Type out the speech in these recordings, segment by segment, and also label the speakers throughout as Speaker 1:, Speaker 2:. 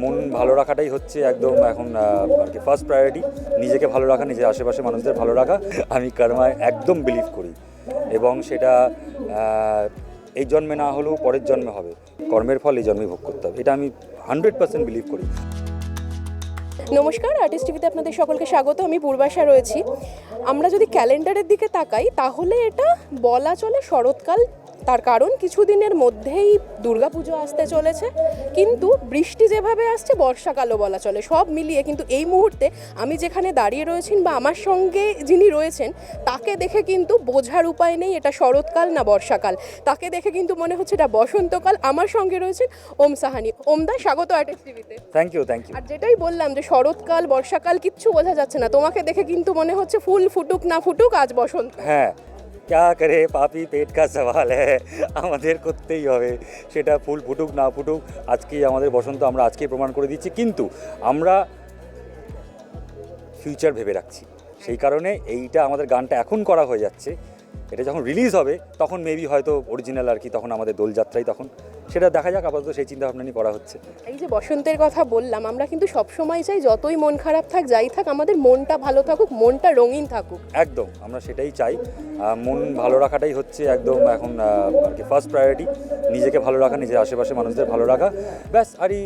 Speaker 1: মন ভালো রাখাটাই হচ্ছে একদম এখন আর কি ফার্স্ট প্রায়োরিটি নিজেকে ভালো রাখা, নিজের আশেপাশে মানুষদের ভালো রাখা, আমি কর্মায় একদম বিলিভ করি। এবং সেটা এই জন্মে না হলেও পরের জন্মে হবে। কর্মের ফল এই জন্মে ভোগ করতে হবে। এটা আমি হান্ড্রেড পার্সেন্ট বিলিভ করি।
Speaker 2: নমস্কার আর্টিস্ট টিভিতে আপনাদের সকলকে স্বাগত। আমি পূর্বাশা রয়েছি। আমরা যদি ক্যালেন্ডারের দিকে তাকাই, তাহলে এটা বলা চলে শরৎকাল তার কারণ কিছুদিনের মধ্যেই দুর্গাপুজো আসতে চলেছে কিন্তু বৃষ্টি যেভাবে আসছে বর্ষাকালও বলা চলে। সব মিলিয়ে কিন্তু এই মুহূর্তে আমি যেখানে দাঁড়িয়ে রয়েছেন বা আমার সঙ্গে যিনি রয়েছেন তাকে দেখে কিন্তু বোঝার উপায় নেই এটা শরৎকাল না বর্ষাকাল। তাকে দেখে কিন্তু মনে হচ্ছে এটা বসন্তকাল। আমার সঙ্গে রয়েছেন ওম সাহানি। ওমদা স্বাগত আর্টিস্ট টিভিতে।
Speaker 1: থ্যাংক ইউ থ্যাংক ইউ
Speaker 2: আর যেটাই বললাম যে শরৎকাল বর্ষাকাল কিচ্ছু বোঝা যাচ্ছে না তোমাকে দেখে কিন্তু মনে হচ্ছে ফুল ফুটুক না ফুটুক আজ বসন্ত।
Speaker 1: হ্যাঁ ক্যা করে পাপি পেট কা সওয়াল আমাদের করতেই হবে। সেটা ফুল ফুটুক, না ফুটুক আজকেই আমাদের বসন্ত, আমরা আজকেই প্রমাণ করে দিচ্ছি। কিন্তু আমরা ফিউচার ভেবে রাখছি। সেই কারণে এইটা আমাদের গানটা এখন করা হয়ে যাচ্ছে। এটা যখন রিলিজ হবে তখন মেবি হয়তো অরিজিনাল আর কি তখন আমাদের দোলযাত্রাই তখন। সেটা দেখা যাক আপাতত সেই চিন্তা ভাবনা নিয়ে করা হচ্ছে।
Speaker 2: এই যে বসন্তের কথা বললাম আমরা কিন্তু সব সময় চাই যতই মন খারাপ থাক যাই থাক আমাদের মনটা ভালো থাকুক মনটা রঙিন থাকুক।
Speaker 1: একদম আমরা সেটাই চাই। মন ভালো রাখাটাই হচ্ছে একদম এখন আর কি ফার্স্ট প্রায়োরিটি নিজেকে ভালো রাখা নিজের আশেপাশে মানুষদের ভালো রাখা। ব্যাস আর এই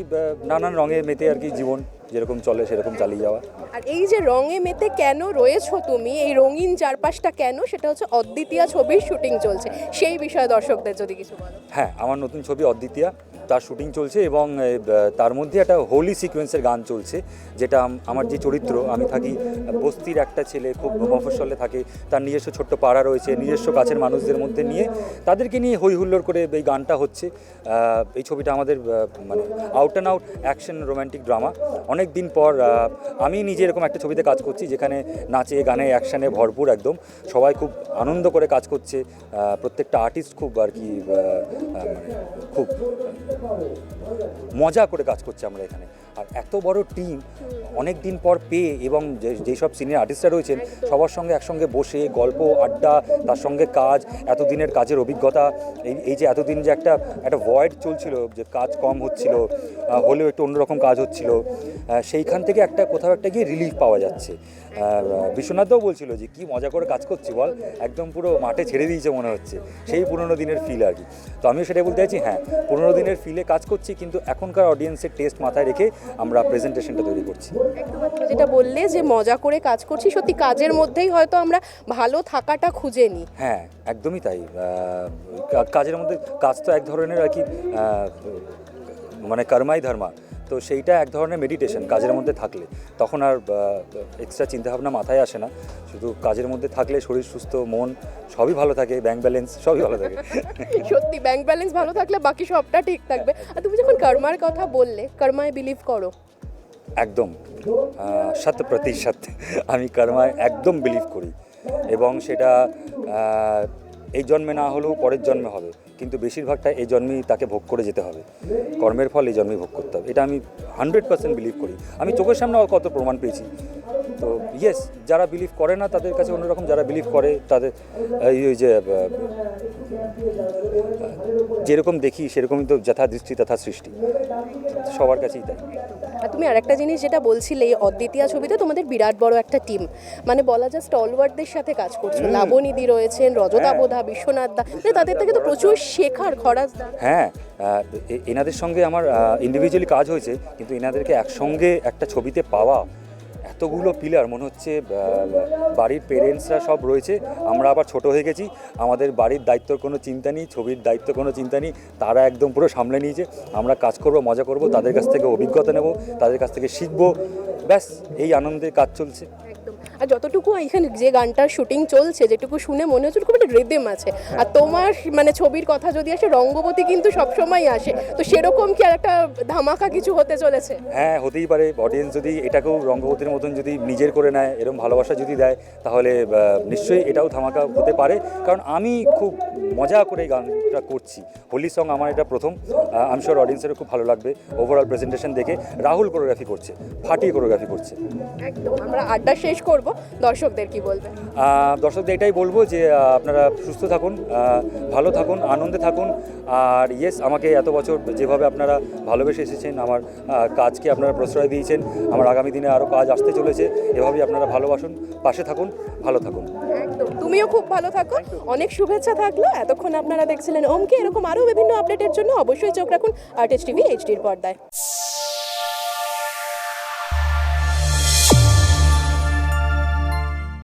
Speaker 1: নানান রঙে মেতে আর কি জীবন। যেরকম চলে সেরকম চালিয়ে যাওয়া।
Speaker 2: আর এই যে রঙে মেতে কেন রয়েছো তুমি এই রঙিন চারপাশটা কেন সেটা হচ্ছে অদ্বিতীয়া ছবির শুটিং চলছে। সেই বিষয়ে দর্শকদের যদি কিছু বলো।
Speaker 1: হ্যাঁ আমার নতুন ছবি অদ্বিতীয়া। তার শুটিং চলছে এবং তার মধ্যে একটা হোলি সিকোয়েন্সের গান চলছে, যেটা আমার যে চরিত্র, আমি থাকি, বস্তির একটা ছেলে, খুব মফস্বলে থাকে, তার নিজস্ব ছোট্ট পাড়া রয়েছে, নিজস্ব কাছের মানুষদের মধ্যে নিয়ে তাদেরকে নিয়ে হই হুল্লোড় করে এই গানটা হচ্ছে। এই ছবিটা আমাদের মানে out and out action romantic drama অনেক দিন পর আমি নিজে এরকম একটা ছবিতে কাজ করছি, যেখানে নাচে, গানে অ্যাকশানে ভরপুর একদম। সবাই খুব আনন্দ করে কাজ করছে প্রত্যেকটা আর্টিস্ট খুব আর কি মানে খুব মজা করে কাজ করছে আমরা এখানে। আর এত বড় টিম অনেক দিন পর পেয়ে এবং যে- যেসব সিনিয়র আর্টিস্টরা রয়েছেন সবার সঙ্গে একসঙ্গে বসে গল্প আড্ডা তার সঙ্গে কাজ এতদিনের কাজের অভিজ্ঞতা এই এই যে এতদিন যে একটা একটা ভয়েড চলছিল যে কাজ কম হচ্ছিল হলেও একটু অন্যরকম কাজ হচ্ছিল সেইখান থেকে একটা কোথাও একটা গিয়ে রিলিফ পাওয়া যাচ্ছে। বিশ্বনাথদাও বলছিল যে কি মজা করে কাজ করছি বল একদম পুরো মাঠে ছেড়ে দিয়েছে মনে হচ্ছে। সেই পুরোনো দিনের ফিল আর কি। তো আমিও সেটাই বলতে চাইছি হ্যাঁ পুরোনো দিনের ফিলে কাজ করছি কিন্তু এখনকার অডিয়েন্সের টেস্ট মাথায় রেখে আমরা প্রেজেন্টেশনটা তৈরি করছি।
Speaker 2: যেটা বললে যে মজা করে কাজ করছি সত্যি কাজের মধ্যেই হয়তো আমরা ভালো থাকাটা খুঁজে নিই।
Speaker 1: হ্যাঁ একদমই তাই। কাজের মধ্যে কাজ তো এক ধরনের আর কি মানে কর্মাই ধর্মা। তো সেইটা এক ধরনের মেডিটেশন কাজের মধ্যে থাকলে। তখন আর এক্সট্রা চিন্তাভাবনা মাথায় আসে না। শুধু কাজের মধ্যে থাকলে শরীর সুস্থ মন সবই ভালো থাকে ব্যাংক ব্যালেন্স সবই ভালো থাকে।
Speaker 2: সত্যি ব্যাংক ব্যালেন্স ভালো থাকলে বাকি সবটা ঠিক থাকবে। আর তুমি যখন কর্মার কথা বললে কর্মায় বিলিভ করো?
Speaker 1: একদম। শত প্রতিশত আমি কর্মায় একদম বিলিভ করি। এবং সেটা এই জন্মে না হলেও পরের জন্মে হবে। কিন্তু বেশিরভাগটা এই জন্মেই তাকে ভোগ করে যেতে হবে। কর্মের ফল এই জন্মেই ভোগ করতে হবে। এটা আমি হান্ড্রেড পার্সেন্ট বিলিভ করি। আমি চোখের সামনে কত প্রমাণ পেয়েছি। তো ইয়েস যারা বিলিভ করে না তাদের কাছে অন্যরকম যারা বিলিভ করে, তাদের, এই ওই যে যেরকম দেখি সেরকমই তো যথা দৃষ্টি তথা সৃষ্টি। সবার কাছেই তাই।
Speaker 2: আর তুমি আরেকটা জিনিস যেটা বলছিলে এই অদ্বিতীয় ছবিতে তোমাদের বিরাট বড় একটা টিম মানে বলা যায় স্টলওয়ার্ডদের সাথে কাজ করছ। লাবণীদি রয়েছেন রজতা বোধা বিশ্বনাথ দা। মানে তাদের থেকে তো প্রচুর শেখার খরাজ।
Speaker 1: হ্যাঁ এনাদের সঙ্গে আমার ইন্ডিভিজুয়ালি কাজ হয়েছে কিন্তু এনাদেরকে একসঙ্গে একটা ছবিতে পাওয়া এতগুলো পিলার মনে হচ্ছে বাড়ির পেরেন্টসরা সব রয়েছে। আমরা আবার ছোট হয়ে গেছি, আমাদের বাড়ির দায়িত্ব কোনো চিন্তা নেই, ছবির দায়িত্ব কোনো চিন্তা নেই, তারা একদম পুরো সামলে নিয়েছে। আমরা কাজ করব, মজা করব, তাদের কাছ থেকে অভিজ্ঞতা নেব, তাদের কাছ থেকে শিখব। ব্যাস, এই আনন্দে কাজ চলছে।
Speaker 2: আর যতটুকু এখানে যে গানটার শুটিং চলছে যেটুকু শুনে মনে হচ্ছে খুব একটা রেদেম আছে। আর তোমার মানে ছবির কথা যদি আসে রঙ্গবতী কিন্তু সবসময় আসে। তো সেরকম কি আর একটা ধামাকা কিছু হতে চলেছে?
Speaker 1: হ্যাঁ হতেই পারে। অডিয়েন্স যদি এটাকেও রঙ্গবতীর মতন যদি নিজের করে নেয় এরকম ভালোবাসা যদি দেয় তাহলে নিশ্চয়ই এটাও ধামাকা হতে পারে। কারণ আমি খুব মজা করে এই গানটা করছি। হোলি সং আমার এটা প্রথম। আমি শিওর অডিয়েন্সেরও খুব ভালো লাগবে। ওভারঅল প্রেজেন্টেশন দেখে রাহুল কোরিওগ্রাফি করছে ফাটিয়ে কোরিওগ্রাফি করছে।
Speaker 2: একদম আমরা আড্ডা শেষ করব। করব দর্শকদের কি বলবেন?
Speaker 1: দর্শকদের এটাই বলব যে আপনারা সুস্থ থাকুন ভালো থাকুন আনন্দে থাকুন। আর ইয়েস আমাকে এত বছর যেভাবে আপনারা ভালোবেসে এসেছেন আমার কাজকে আপনারা প্রশ্রয় দিয়েছেন আমার আগামী দিনে আরও কাজ আসতে চলেছে এভাবেই আপনারা ভালোবাসুন পাশে থাকুন ভালো থাকুন।
Speaker 2: একদম। তুমিও খুব ভালো থাকো। অনেক শুভেচ্ছা থাকল। এতক্ষণ আপনারা দেখছিলেন ওমকে। এরকম আরও বিভিন্ন আপডেটের জন্য অবশ্যই চোখ রাখুন আর্টিস্ট টিভি এইচডির পর্দায়।